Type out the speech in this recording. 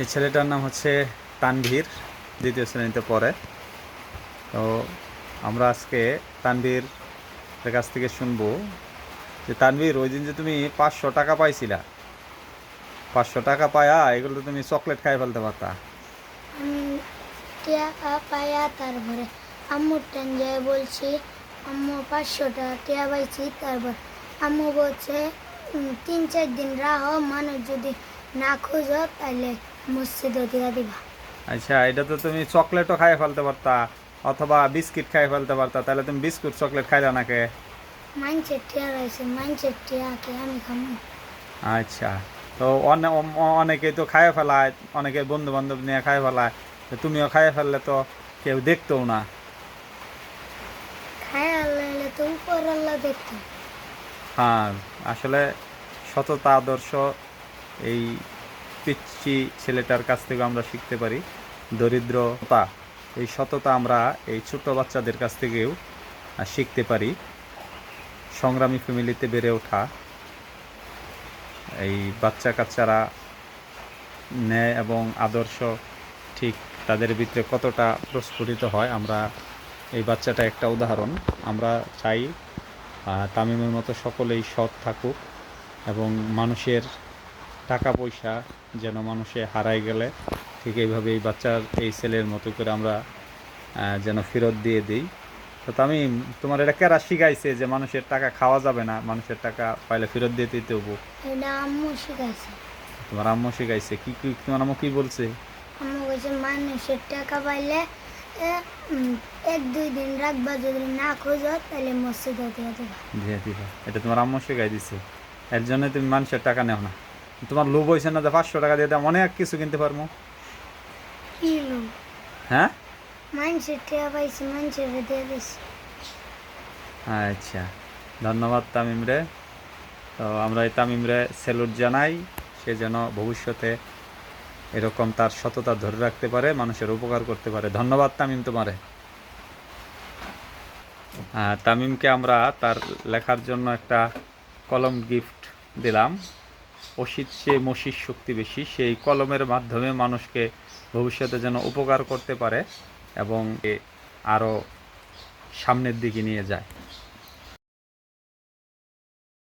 এই ছেলেটার নাম হচ্ছে তানভীর, দ্বিতীয় শ্রেণীতে পড়ে। তো আমরা আজকে তানভীর কাছ থেকে শুনব যে, তানভীর, ওই দিন যে তুমি পাঁচশো টাকা পাইছিলা, পাঁচশো টাকা পায়া এগুলো তুমি চকলেট খাই ফেলতে পারতা। টাকা পাইয়া তারপরে আম্মুর টান যায় বলছি, আম্মু, পাঁচশো টাকা টিয়া পাইছি তারপর আম্মু বলছে তিন চার দিন রাহ, মানুষ যদি না খুঁজো তাহলে মসজিদে দিয়া দিবা। আচ্ছা এটা তো তুমি চকলেটও খাই ফেলতে পারতা অথবা বিস্কিট খাই ফেলতে পারতা তাহলে তুমি বিস্কুট চকলেট খাইলা নাকে মাইনসের টিয়া রয়েছে মাইনসের টিয়াকে আমি খামু। আচ্ছা তো অনে- অ- অনেকেই তো খাইয়ে ফেলায় অনেকে বন্ধু বান্ধব নিয়ে খাইয়ে ফেলায় তুমিও খাইয়ে ফেললে তো কেউ দেখতেও না। খায় হ্যাঁ আসলে সততা আদর্শ এই পিচ্ছি ছেলেটার কাছ থেকে আমরা শিখতে পারি। দরিদ্রতা, এই সততা আমরা এই ছোট বাচ্চাদের কাছ থেকেও শিখতে পারি। সংগ্রামী ফ্যামিলিতে বেড়ে ওঠা। এই বাচ্চা কাচ্চারা ন্যায় এবং আদর্শ ঠিক তাদের ভিতরে কতটা প্রস্ফুটিত হয়, আমরা এই বাচ্চাটা একটা উদাহরণ। আমরা চাই তামিমের মতো সকলেই সৎ থাকুক এবং মানুষের টাকা পয়সা যেন মানুষে হারাই গেলে ঠিক এইভাবে এই বাচ্চার এই ছেলের মতো করে আমরা যেন ফেরত দিয়ে দিই। তো তামিম তোমার এটা কেরা শিখাইছে যে মানুষের টাকা খাওয়া যাবে না মানুষের টাকা পাইলে ফেরত দিয়ে দিতে হব? আম্মু শিখাইছে। তোমার আম্মু শিখাইছে? কি কি তোমার আম্মু কি বলছে? আম্মু বলছে মানুষের টাকা পাইলে এক দুই দিন রাখবা যদি না খোঁজো তাহলে মসজিদে দিয়ে দেবা। দিয়ে দিবা। এটা তোমার আম্মু শিখাই দিছে। এর জন্য তুমি মানুষের টাকা নেও না। তোমার লোভ হয়েছে না যে পাঁচশো টাকা দিয়ে দাম অনেক কিছু কিনতে পারব। হ্যাঁ? আচ্ছা ধন্যবাদ তামিম রে। তো আমরা এই তামিম রে স্যালুট জানাই সে যেন ভবিষ্যতে এরকম তার সততা ধরে রাখতে পারে মানুষের উপকার করতে পারে। ধন্যবাদ তামিম তোমারে। তামিমকে আমরা তার লেখার জন্য একটা কলম গিফট দিলাম। অসিত, সে মসির শক্তি বেশি। সেই কলমের মাধ্যমে মানুষকে ভবিষ্যতে যেন উপকার করতে পারে এবং আরও সামনের দিকে নিয়ে যায়।